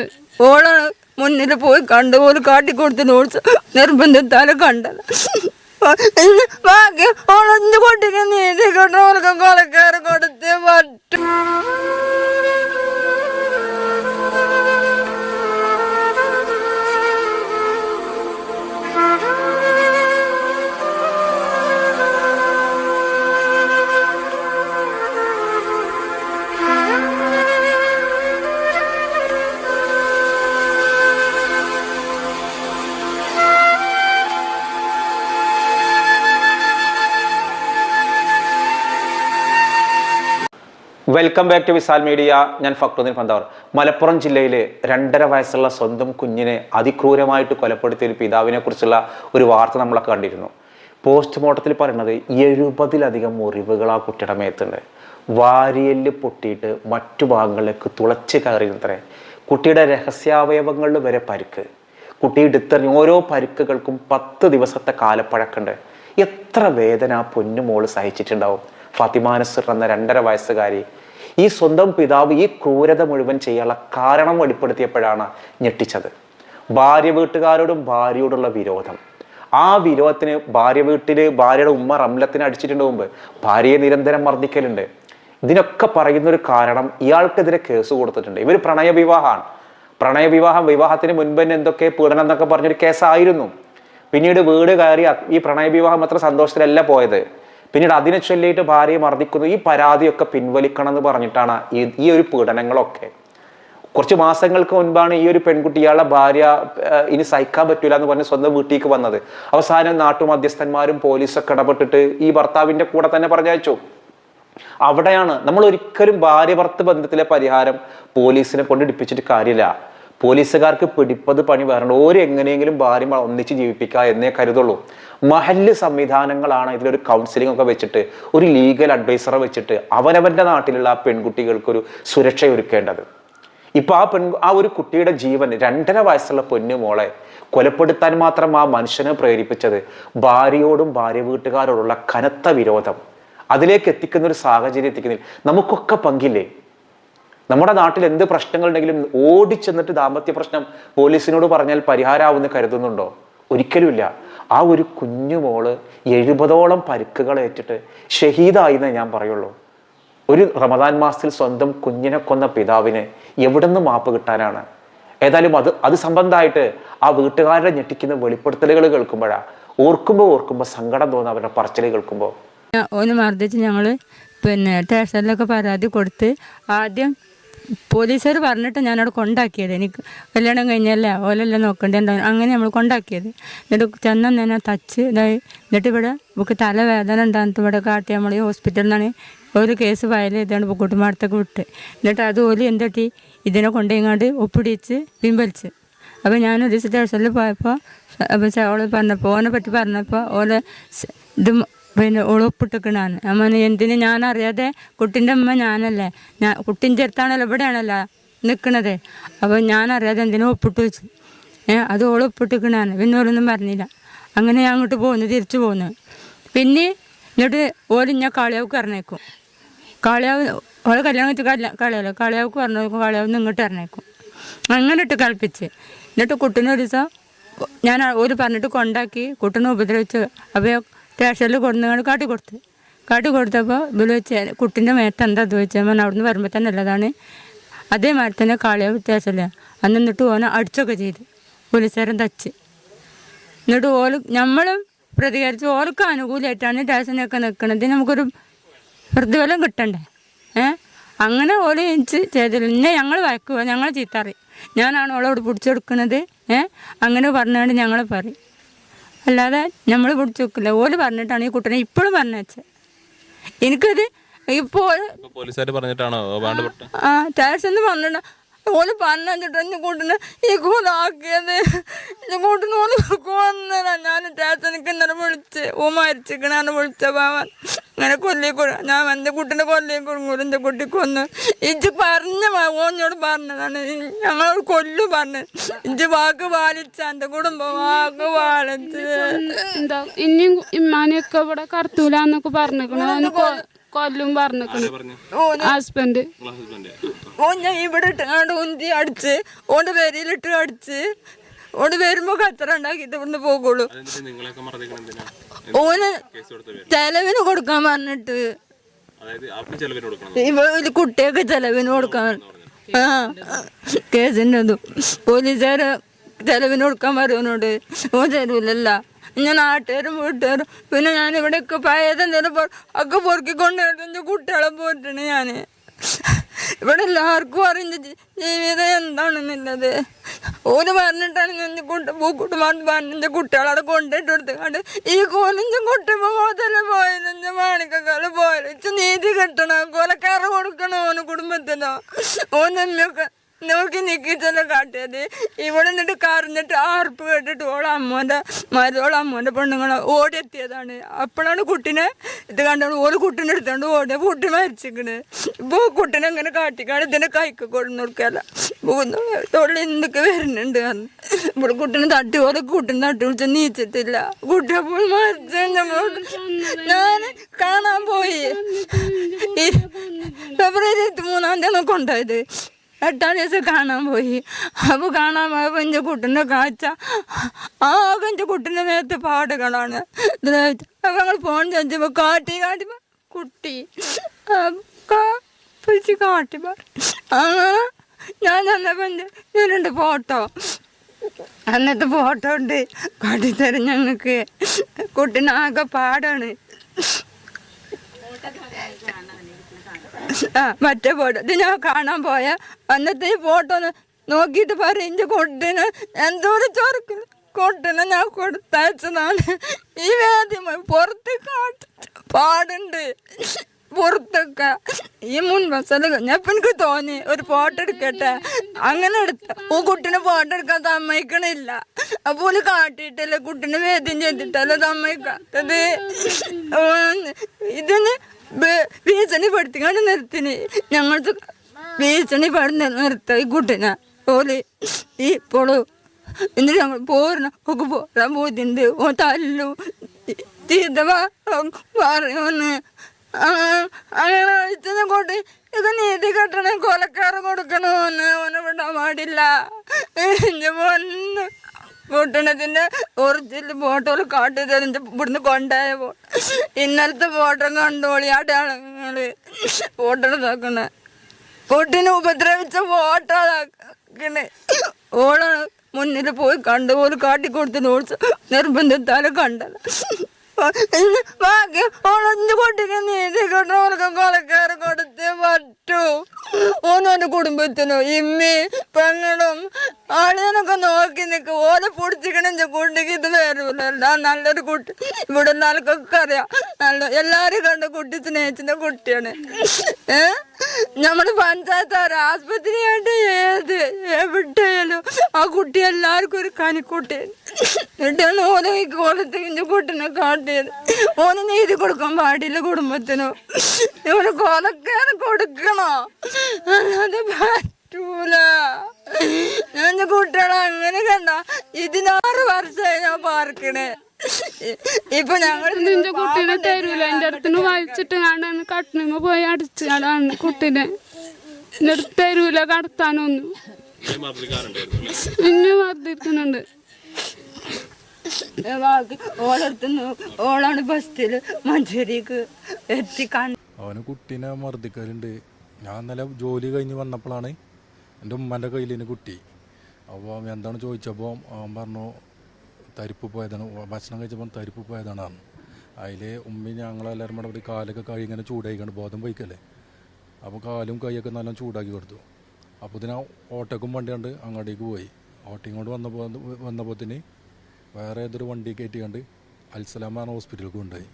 കണ്ടിട്ടുണ്ട് ഓളാണ് മുന്നിൽ പോയി കണ്ട. പോലെ കാട്ടിക്കൊടുത്ത് നോട്ട്സ് നിർബന്ധത്താലെ കണ്ടത്. ബാക്കി ഓളൊന്ന് കൊണ്ട് കൊലക്കാറ് കൊടുത്തേ പറ്റും welcome back to Vishal media ഞാൻ ഫക്രുദ്ദീൻ പന്താവർ. മലപ്പുറം ജില്ലയിലെ രണ്ടര വയസ്സുള്ള സ്വന്തം കുഞ്ഞിനെ അതിക്രൂരമായിട്ട് കൊലപ്പെടുത്തിയ ഒരു പിതാവിനെ കുറിച്ചുള്ള ഒരു വാർത്ത നമ്മളൊക്കെ കണ്ടിരുന്നു. പോസ്റ്റ്മോർട്ടത്തിൽ പറയുന്നത് എഴുപതിലധികം മുറിവുകൾ ആ കുട്ടിയുടെ മേത്തുണ്ട്. വാരിയൽ പൊട്ടിയിട്ട് മറ്റു ഭാഗങ്ങളിലേക്ക് തുളച്ച് കയറിയത്രേ കുട്ടിയുടെ രഹസ്യാവയവങ്ങളിൽ വരെ പരുക്ക്. കുട്ടി എടുത്തെറിഞ്ഞ ഓരോ പരുക്കുകൾക്കും പത്ത് ദിവസത്തെ കാലപ്പഴക്കുണ്ട് എത്ര വേദന ആ പൊന്നുമോൾ സഹിച്ചിട്ടുണ്ടാവും. ഫാത്തിമാനസർ എന്ന രണ്ടര വയസ്സുകാരി ഈ സ്വന്തം പിതാവ് ഈ ക്രൂരത മുഴുവൻ ചെയ്യാനുള്ള കാരണം വെളിപ്പെടുത്തിയപ്പോഴാണ് ഞെട്ടിച്ചത്. ഭാര്യ വീട്ടുകാരോടും ഭാര്യയോടുള്ള വിരോധം. ആ വിരോധത്തിന് ഭാര്യ വീട്ടിൽ ഭാര്യയുടെ ഉമ്മ റംലത്തിന് അടിച്ചിട്ടുണ്ട് മുമ്പ്. ഭാര്യയെ നിരന്തരം മർദ്ദിക്കലുണ്ട്. ഇതിനൊക്കെ പറയുന്ന ഒരു കാരണം ഇയാൾക്കെതിരെ കേസ് കൊടുത്തിട്ടുണ്ട്. ഇവർ പ്രണയവിവാഹമാണ്. പ്രണയവിവാഹം വിവാഹത്തിന് മുൻപ് തന്നെ എന്തൊക്കെ പീഡനം എന്നൊക്കെ പറഞ്ഞൊരു കേസായിരുന്നു. പിന്നീട് വീട് കയറി ഈ പ്രണയവിവാഹം അത്ര സന്തോഷത്തിലല്ല പോയത്. പിന്നീട് അതിനെ ചൊല്ലിയിട്ട് ഭാര്യയെ മർദ്ദിക്കുന്നു. ഈ പരാതിയൊക്കെ പിൻവലിക്കണം എന്ന് പറഞ്ഞിട്ടാണ് ഈ ഈ ഒരു പീഡനങ്ങളൊക്കെ. കുറച്ച് മാസങ്ങൾക്ക് മുൻപാണ് ഈ ഒരു പെൺകുട്ടി ഇയാളുടെ ഭാര്യ ഇനി സഹിക്കാൻ പറ്റൂല എന്ന് പറഞ്ഞ് സ്വന്തം വീട്ടിലേക്ക് വന്നത്. അവസാനം നാട്ടുമധ്യസ്ഥന്മാരും പോലീസൊക്കെ ഇടപെട്ടിട്ട് ഈ ഭർത്താവിന്റെ കൂടെ തന്നെ പറഞ്ഞയച്ചു. അവിടെയാണ് നമ്മൾ ഒരിക്കലും ഭാര്യ ഭർത്ത ബന്ധത്തിലെ പരിഹാരം പോലീസിനെ കൊണ്ട് ഇടിപ്പിച്ചിട്ട് കാര്യമില്ല. പോലീസുകാർക്ക് പിടിപ്പത് പണി വരണം ഓര് എങ്ങനെയെങ്കിലും ഭാര്യ ഒന്നിച്ച് ജീവിപ്പിക്കുക എന്നേ കരുതുള്ളൂ. മഹല്ല് സംവിധാനങ്ങളാണ് ഇതിലൊരു കൗൺസിലിംഗ് ഒക്കെ വെച്ചിട്ട് ഒരു ലീഗൽ അഡ്വൈസറെ വെച്ചിട്ട് അവനവന്റെ നാട്ടിലുള്ള ആ പെൺകുട്ടികൾക്കൊരു സുരക്ഷ ഒരുക്കേണ്ടത്. ഇപ്പൊ ആ പെൺ ആ ഒരു കുട്ടിയുടെ ജീവൻ രണ്ടര വയസ്സുള്ള പൊന്നു മോളെ കൊലപ്പെടുത്താൻ മാത്രം ആ മനുഷ്യനെ പ്രേരിപ്പിച്ചത് ഭാര്യയോടും ഭാര്യ വീട്ടുകാരോടുള്ള കനത്ത വിരോധം. അതിലേക്ക് എത്തിക്കുന്ന ഒരു സാഹചര്യം എത്തിക്കുന്നില്ല നമുക്കൊക്കെ പങ്കില്ലേ? നമ്മുടെ നാട്ടിൽ എന്ത് പ്രശ്നങ്ങളുണ്ടെങ്കിലും ഓടിച്ചെന്നിട്ട് ദാമ്പത്യ പ്രശ്നം പോലീസിനോട് പറഞ്ഞാൽ പരിഹാരമാവുമെന്ന് കരുതുന്നുണ്ടോ? ഒരിക്കലുമില്ല. ആ ഒരു കുഞ്ഞു മോൾ എഴുപതോളം പരുക്കുകൾ ഏറ്റിട്ട് ഷഹീദായി എന്നേ ഞാൻ പറയുള്ളൂ. ഒരു റമദാൻ മാസത്തിൽ സ്വന്തം കുഞ്ഞിനെ കൊന്ന പിതാവിന് എവിടെ നിന്ന് മാപ്പ് കിട്ടാനാണ്? ഏതായാലും അത് അത് സംബന്ധമായിട്ട് ആ വീട്ടുകാരുടെ ഞെട്ടിക്കുന്ന വെളിപ്പെടുത്തലുകൾ കേൾക്കുമ്പോഴാ ഓർക്കുമ്പോൾ ഓർക്കുമ്പോൾ സങ്കടം തോന്നുന്ന അവരുടെ പറച്ചിൽ കേൾക്കുമ്പോൾ ഒന്ന് മർദ്ദിച്ച് ഞങ്ങൾ പിന്നെ സ്റ്റേഷനിലൊക്കെ പരാതി കൊടുത്ത് ആദ്യം പോലീസുകാർ പറഞ്ഞിട്ട് ഞാനവിടെ കൊണ്ടാക്കിയത്. എനിക്ക് കല്യാണം കഴിഞ്ഞല്ലേ ഓലെല്ലാം നോക്കണ്ടേ അങ്ങനെ നമ്മൾ കൊണ്ടാക്കിയത്. എന്നിട്ട് ചെന്ന തന്നെ തച്ച് ഇതായി. എന്നിട്ട് ഇവിടെ നമുക്ക് തലവേദന ഉണ്ടാകുന്നത് ഇവിടെ കാട്ടി നമ്മൾ ഈ ഹോസ്പിറ്റലിൽ നിന്നാണ് ഒരു കേസ് ഫയൽ ചെയ്താണ് കുട്ടുമാടത്തേക്ക് വിട്ട്. എന്നിട്ട് അത് ഓലി എന്തെട്ടി ഇതിനെ കൊണ്ടുപോയിങ്ങാണ്ട് ഒപ്പിടിച്ച് പിൻവലിച്ച്. അപ്പോൾ ഞാനൊരു സ്റ്റേഷനിൽ പോയപ്പോൾ അപ്പോൾ ഓളെ പറഞ്ഞപ്പോൾ ഓനെ പറ്റി പറഞ്ഞപ്പോൾ ഓലെ ഇത് പിന്നെ ഓൾ ഒപ്പിട്ടിക്കണാണ് അമ്മ എന്തിന് ഞാനറിയാതെ കുട്ടിന്റെ അമ്മ ഞാനല്ലേ? ഞാൻ കുട്ടിന്റെ അടുത്താണല്ലോ ഇവിടെയാണല്ലോ നിൽക്കണത് അപ്പോൾ ഞാനറിയാതെ എന്തിനും ഒപ്പിട്ട് വെച്ചു? ഏ അത് ഓൾ ഒപ്പിട്ടിക്കണാണ് പിന്നെ ഓരൊന്നും പറഞ്ഞില്ല. അങ്ങനെ ഞാൻ അങ്ങോട്ട് പോകുന്നു തിരിച്ചു പോകുന്നു പിന്നെ എന്നിട്ട് ഓരോ ഞാൻ കാളിയാവ്ക്ക് ഇറങ്ങേക്കും കാളിയാവ് ഓളെ കല്യാണം വെച്ച് കല്യാ കളിയാലോ കാളിയാവ്ക്ക് പറഞ്ഞു കളിയാവുന്ന് ഇങ്ങോട്ട് ഇറങ്ങേക്കും അങ്ങനെ ഇട്ട് കളിപ്പിച്ച്. എന്നിട്ട് കുട്ടിനൊരു ദിവസം ഞാൻ ഓര് പറഞ്ഞിട്ട് കൊണ്ടാക്കി കുട്ടിനെ ഉപദ്രവിച്ച് അപ്പോൾ സ്റ്റേഷനിൽ കൊണ്ടുവന്ന് കാട്ടി കൊടുത്ത്. കാട്ടി കൊടുത്തപ്പോൾ ഇവർ വെച്ച് കുട്ടീന്റെ മേത്ത് എന്താ ഞാൻ അവിടുന്ന് വരുമ്പോൾ തന്നെ ഉള്ളതാണ്. അതേമാതിരി തന്നെ കാളിയാവ് വ്യത്യാസമില്ല. അന്ന് എന്നിട്ട് ഓനെ അടിച്ചൊക്കെ ചെയ്ത്. പോലീസുകാരൻ തച്ച്. എന്നിട്ട് ഓൽ നമ്മളും പ്രതികരിച്ച് ഓർക്ക് അനുകൂലമായിട്ടാണ് സ്റ്റേഷനൊക്കെ നിൽക്കുന്നത് നമുക്കൊരു പ്രതിഫലം കിട്ടണ്ടേ? ഏ? അങ്ങനെ ഓൽ എനിക്ക് ചെയ്തില്ല എന്നെ ഞങ്ങൾ വഴക്കുക ഞങ്ങൾ ചീത്താറി ഞാനാണ് ഓളോട് പിടിച്ചെടുക്കുന്നത് ഏ? അങ്ങനെ പറഞ്ഞുകൊണ്ട് ഞങ്ങൾ പറയും. അല്ലാതെ നമ്മൾ പിടിച്ചു വെക്കില്ല. ഓൽ പറഞ്ഞിട്ടാണ് ഈ കുട്ടനെ ഇപ്പോഴും പറഞ്ഞേ വെച്ചത് എനിക്കത് ഇപ്പോൾ ഇപ്പൊ പോലീസുകാർ പറഞ്ഞിട്ടാണോ? ആ ആ ഒന്നും പറഞ്ഞിട്ട് പറഞ്ഞിട്ട് എന്നെ കൂട്ടിന് ഈ കൂടാക്കിയത്. എന്നെ കൂട്ടിന് ഓൽ കൊന്നതാ. ഞാൻ സ്റ്റേഷനിക്ക് ഇന്നലെ വിളിച്ച്. ഓ മരിച്ചിക്കണാണ് വിളിച്ച പാവൻ അങ്ങനെ കൊല്ലി കൊ ഞാൻ എന്റെ കുട്ടീനെ കൊല്ലി കൊടുങ്ങൂല എന്റെ കുട്ടി കൊന്ന്. ഇജ്ജ് പറഞ്ഞ ഓഞ്ഞോട് പറഞ്ഞതാണ്. ഞങ്ങൾ കൊല്ലു പറഞ്ഞു. ഇജ്ജ് വാക്ക് പാലിച്ച എന്റെ കുടുംബം വാക്ക് പാലിച്ച്. എന്താ ഇനിയും ഇമ്മാനെയൊക്കെ ഇവിടെ കറുത്തൂലെന്നൊക്കെ കൊ- കൊല്ലും പറഞ്ഞു? ഹസ്ബൻഡ് ഓ ഹസ്ബൻഡ് ഓൻ ഞാൻ ഇവിടെ ഇട്ടാണ്ട് ഉന്തി അടിച്ച് ഓന്റെ പേരിലിട്ട് അടിച്ച് ഓണ്ട് വരുമ്പോ കച്ചറ ഉണ്ടാക്കിട്ട് ഇവിടുന്ന് പോകുള്ളൂ ഓന് ചെലവിന് കൊടുക്കാൻ പറഞ്ഞിട്ട്. കുട്ടിയൊക്കെ ചെലവിന് കൊടുക്കാൻ ആ കേസിന്റെ അതും പോലീസുകാര് ചെലവിന് കൊടുക്കാൻ പറയുന്നോട് ഓ തരൂലല്ല ഞാൻ നാട്ടുകാരും വീട്ടുകാരും പിന്നെ ഞാൻ ഇവിടെയൊക്കെ പഴയതെന്തെങ്കിലും ഒക്കെ പൊറുക്കിക്കൊണ്ട് എന്റെ കുട്ടികളെ പോയിട്ടാണ് ഞാൻ ഇവിടെ എല്ലാവർക്കും അറിഞ്ഞ ജീവിതം എന്താണെന്നുള്ളത്. ഓര് പറഞ്ഞിട്ടാണ് ഞാൻ കുട്ടി പൂക്കുട്ടുമാർ പറഞ്ഞ കുട്ടികളവിടെ കൊണ്ടിട്ട് കൊടുത്തുകൊണ്ട് ഈ കോലിഞ്ച കുട്ടിപ്പോ മുതൽ പോയില്ല മാണിക്കക്കാൽ പോയില്ല നീതി കിട്ടണം കൊലക്കാറ് കൊടുക്കണം ഓന് കുടുംബത്തിനോ. ഓനമ്മയൊക്കെ നോക്കി നിൽക്കിച്ചല്ലോ കാട്ടിയത്. ഇവിടെ നിന്നിട്ട് കറിഞ്ഞിട്ട് ആർപ്പ് കേട്ടിട്ട് ഓളെ അമ്മോന്റെ മരുതോളെ അമ്മോന്റെ പെണ്ണുങ്ങൾ ഓടിയെത്തിയതാണ്. അപ്പോഴാണ് കുട്ടീനെ ഇത് കണ്ടോ ഓൽ കുട്ടീനെ എടുത്തോണ്ട് ഓടിയ കുട്ടി മരിച്ചിക്കണ്. ഇപ്പോൾ കുട്ടീനെ ഇങ്ങനെ കാട്ടിക്കാണ് ഇതിനെ കൈക്ക് കൊടുന്ന് കൊടുക്കല്ല. തൊള്ളി എന്തൊക്കെ വരുന്നുണ്ട് ഇവിടെ കുട്ടീനെ തട്ടി ഓരോ കുട്ടീനെ തട്ടി വിളിച്ച് നീച്ചിട്ടില്ല. കുട്ടി അപ്പോൾ മരിച്ച ഞാൻ കാണാൻ പോയി. ഫെബ്രുവരി ഇരുപത്തി മൂന്നാം തീയതി കൊണ്ടുപോയത്. എട്ടാം ദിവസം കാണാൻ പോയി. അപ്പോൾ കാണാൻ പോയ എന്റെ കാച്ച എന്റെ കുട്ടിന്റെ നേരത്തെ പാടുകളാണ്. അപ്പോൾ ഞങ്ങൾ ഫോൺ ചോദിച്ചപ്പോൾ കാട്ടി കാട്ടി കുട്ടി. കാട്ടി അങ്ങനെ ഞാൻ ചെന്നപ്പോൾ എന്റെ ഇതിലുണ്ട് ഫോട്ടോ അന്നത്തെ ഫോട്ടോ ഉണ്ട്. കാട്ടിത്തരും ഞങ്ങൾക്ക്. കുട്ടീനാകെ പാടാണ്. ആ മറ്റേ ഫോട്ടോ ഞാൻ കാണാൻ പോയ. അന്നത്തെ ഈ ഫോട്ടോ ഒന്ന് നോക്കിയിട്ട് പറയും എന്റെ കൊട്ടിന് എന്തോരം ചോർക്ക് കൊട്ടിന് ഞാൻ കൊടുത്തയച്ചതാണ്. ഈ വേദ്യം പുറത്ത് കാട്ട് പാടുണ്ട്. പുറത്തൊക്കെ. ഈ മുൻ ബസ്സിൽ ഞാൻ ഇപ്പം തോന്നി ഒരു ഫോട്ടോ എടുക്കട്ടെ. അങ്ങനെ എടുത്ത. ഓ കുട്ടിനെ ഫോട്ടോ എടുക്കാൻ സമ്മതിക്കണില്ല. അപ്പോൾ ഒരു കാട്ടിയിട്ടല്ലേ കുട്ടിനെ വേദ്യം ചെയ്തിട്ടല്ലേ സമ്മതിക്കാത്തത്? ഇതിന് ഭീഷണിപ്പെടുത്തിക്കൊണ്ട് നിർത്തിന്. ഞങ്ങൾക്ക് ഭീഷണിപ്പെടുന്ന നിർത്ത ഈ കുട്ടിനെ. ഓൽ ഈ പൊളു എന്നിട്ട് ഞങ്ങൾ പോരണം ഒക്കെ പോരാൻ പോയിട്ടുണ്ട് ഓ തല്ലു. ചീത്തവ പറയുമെന്ന് അങ്ങനെ വെച്ചതും കൊണ്ട് ഇത് നീതി കെട്ടണം കൊലക്കാറ് കൊടുക്കണമെന്ന് ഓനെ വിടാൻ പാടില്ല. എന്റെ കൂട്ടണത്തിന്റെ ഒറിജിനൽ ഫോട്ടോയിൽ കാട്ടി തരുന്ന ഇവിടുന്ന് കൊണ്ടായ ഇന്നലത്തെ ഫോട്ടോ കണ്ടോളി അടയാളങ്ങൾ ഫോട്ടോ നോക്കണേ കുട്ടിനെ ഉപദ്രവിച്ച ഫോട്ടോ ഓളാണ് മുന്നിൽ പോയി കണ്ടു പോലും കാട്ടിക്കൊടുത്ത് നോട്സ് നിർബന്ധത്താലും കണ്ടത്. ബാക്കി ഓളഞ്ഞു കുട്ടിക്ക് നീതി കിട്ടണവർക്ക് കൊലക്കാറ് കൊടുത്തേ പറ്റൂ. ഓനോന്റെ കുടുംബത്തിനോ ഇമ്മി പെങ്ങളും ആളിനൊക്കെ നോക്കി നിൽക്കും ഓനെ പൊടിച്ചിക്കണെച്ച കുട്ടിക്ക് ഇത് വരൂലല്ല നല്ലൊരു കുട്ടി. ഇവിടെ നാൾക്കൊക്കെ അറിയാം. നല്ല കണ്ട കുട്ടി സ്നേഹിച്ചിന്റെ കുട്ടിയാണ്. നമ്മുടെ പഞ്ചായത്ത് ഏത്? എവിടെയാലും ആ കുട്ടി എല്ലാവർക്കും ഒരു കനിക്കുട്ടി എന്നിട്ടാണ് ഓരോ ഈ കോലത്തേക്ക് കുട്ടിനെ കാട്ടിയത്. ഓന് നീതി കൊടുക്കാൻ പാടില്ല കുടുംബത്തിനോ. ഇവിടെ കൊലക്കാരൻ കൊടുക്കണോ? അല്ലാതെ പറ്റൂല. ഞാൻ കുട്ടികളെ അങ്ങനെ കണ്ട ഇതിനാറ് വർഷമായി ഞാൻ പാർക്കണേ. ഇപ്പൊ ഞങ്ങൾ നിന്റെ കുട്ടീനെ തരൂല. എന്റെ അടുത്തുനിന്ന് വായിച്ചിട്ട് കാണാൻ കട്ടിനുമ്പോ പോയി അടിച്ചാലാണ് കാണാൻ കുട്ടീനെ. എന്റെ അടുത്ത് തരൂല കടത്താനൊന്നും. ഇന്നെ മർദ്ദിക്കുന്നുണ്ട് ഓളാണ് അവന് കുട്ടീനെ മർദ്ദിക്കലുണ്ട്. ഞാൻ ഇന്നലെ ജോലി കഴിഞ്ഞ് വന്നപ്പോഴാണ് എന്റെ ഉമ്മന്റെ കയ്യിലിന് കുട്ടി. അപ്പോൾ എന്താണ് ചോദിച്ചപ്പോൾ അവൻ പറഞ്ഞു തരിപ്പ് പോയതാണ്. ഭക്ഷണം കഴിച്ചപ്പോൾ തരിപ്പ് പോയതാണ് അതിൽ ഉമ്മി ഞങ്ങളെല്ലാവരും കൂടെ കാലൊക്കെ കഴിങ്ങനെ ബോധം പോയിക്കല്ലേ? അപ്പോൾ കാലും കൈയൊക്കെ നല്ല ചൂടാക്കി കൊടുത്തു. അപ്പോൾ ഇതിന് ഓട്ടോക്കും വണ്ടി കണ്ട് അങ്ങോട്ടേക്ക് പോയി. ഓട്ടയും കൊണ്ട് വന്നപ്പോൾ വന്നപ്പോത്തിന് വേറെ ഏതൊരു വണ്ടി കയറ്റി കണ്ട് പറഞ്ഞ ഹോസ്പിറ്റലിൽ കൊണ്ടുപോയി.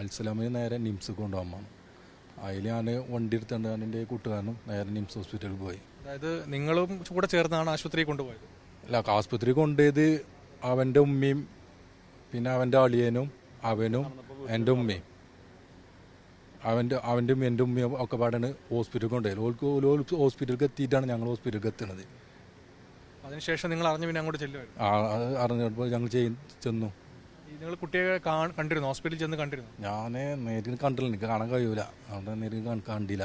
അൽസലാമിന് നേരെ നിംസ് കൊണ്ടുപോകാൻ അതിൽ ഞാൻ വണ്ടി എടുത്തുകൊണ്ട് എന്റെ കൂട്ടുകാരനും നേരെ നിംസ് ഹോസ്പിറ്റലിൽ പോയി. അതായത് നിങ്ങളും കൂടെ ചേർന്നാണ് ആശുപത്രിയിൽ കൊണ്ടുപോയത്? അല്ല ആശുപത്രി കൊണ്ടുപോയത് അവന്റെ ഉമ്മയും പിന്നെ അവന്റെ അളിയനും അവനും എന്റെ ഉമ്മയും. അവന്റെ അവന്റെ എന്റെ ഉമ്മയും ഒക്കെ പാടാണ് ഹോസ്പിറ്റലിൽ കൊണ്ടുപോയത്. ഓൾക്ക് ഹോസ്പിറ്റലിൽ എത്തിയിട്ടാണ് ഞങ്ങൾ ഹോസ്പിറ്റലിൽ എത്തുന്നത്. അതിനുശേഷം നിങ്ങൾ അറിഞ്ഞു പിന്നെ അങ്ങോട്ട് ചെല്ലുമായിരുന്നു ആ അത് അറിഞ്ഞപ്പോൾ ഞങ്ങൾ ചെയ് ചെന്നു. നിങ്ങൾ കുട്ടിയെ കണ്ടിരുന്നു? ഹോസ്പിറ്റലിൽ ചെന്ന് കണ്ടിരുന്നു? ഞാൻ നേരിൽ കണ്ടില്ല എനിക്ക് കാണാൻ കഴിയൂല. അതുകൊണ്ട് നേരിൽ കാണ്- കണ്ടില്ല.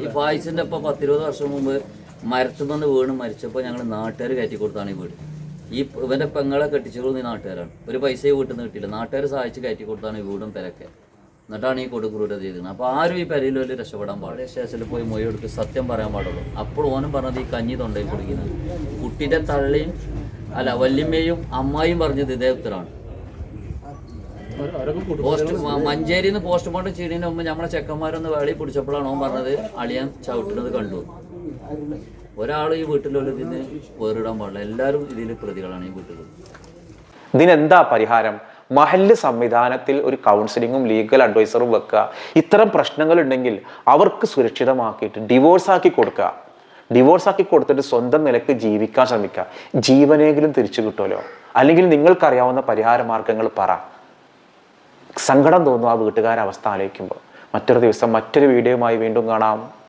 ഈ ഫായിസിന്റെ ഒപ്പം പത്തിരുപത് വർഷം മുമ്പ് മരത്തുമെന്ന് വീണ് മരിച്ചപ്പോൾ ഞങ്ങൾ നാട്ടുകാർ കയറ്റി കൊടുത്താണ് ഈ വീട്. ഈ ഇവന്റെ ഇവന്റെ പെങ്ങളെ കെട്ടിച്ചു ഈ നാട്ടുകാരാണ്. ഒരു പൈസയും വീട്ടിൽ നിന്ന് കിട്ടിയില്ല. നാട്ടുകാർ സഹായിച്ച് കയറ്റി കൊടുത്താണ് ഈ വീടും പെരക്കെ എന്നിട്ടാണ് ഈ കൊടുക്രൂരത ചെയ്തത് അപ്പോൾ ആരും ഈ പെരയിൽ വലിയ രക്ഷപ്പെടാൻ പാടില്ല. സ്റ്റേഷനിൽ പോയി മൊഴി എടുത്ത് സത്യം പറയാൻ പാടുള്ളൂ. അപ്പോൾ ഓനും പറഞ്ഞത് ഈ കഞ്ഞി തൊണ്ടയിൽ കുടിക്കുന്നത്. കുട്ടിയുടെ തള്ളിയും അല്ല വല്യമ്മയും അമ്മായും പറഞ്ഞത് ഇതേ ഉത്തരമാണ്. പോസ്റ്റ് മഞ്ചേരി മഞ്ചേരിയിൽ നിന്ന് പോസ്റ്റ്മോർട്ടം ചെയ്യുന്നതിന് മുമ്പ് നമ്മളെ ചെക്കന്മാരൊന്ന് വേളി പിടിച്ചപ്പോഴാണ് ഓൻ പറഞ്ഞത് അളിയാൻ ചവിട്ടുന്നത് കണ്ടു. ഒരാൾ ഈ വീട്ടിലുള്ള ഇതിന് വേറിടാൻ പാടില്ല. എല്ലാവരും ഇതിൽ പ്രതികളാണ് ഈ വീട്ടിൽ ഇതിനെന്താ പരിഹാരം? മഹല്ല് സംവിധാനത്തിൽ ഒരു കൗൺസിലിങ്ങും ലീഗൽ അഡ്വൈസറും വെക്കുക. ഇത്തരം പ്രശ്നങ്ങൾ ഉണ്ടെങ്കിൽ അവർക്ക് സുരക്ഷിതമാക്കിയിട്ട് ഡിവോഴ്സ് ആക്കി കൊടുക്കുക. ഡിവോഴ്സ് ആക്കി കൊടുത്തിട്ട് സ്വന്തം നിലയ്ക്ക് ജീവിക്കാൻ ശ്രമിക്കുക. ജീവനെങ്കിലും തിരിച്ചു കിട്ടുമല്ലോ. അല്ലെങ്കിൽ നിങ്ങൾക്കറിയാവുന്ന പരിഹാര മാർഗങ്ങൾ പറ. സങ്കടം തോന്നും ആ വീട്ടുകാരവസ്ഥ ആലോചിക്കുമ്പോൾ. മറ്റൊരു ദിവസം മറ്റൊരു വീഡിയോയുമായി വീണ്ടും കാണാം.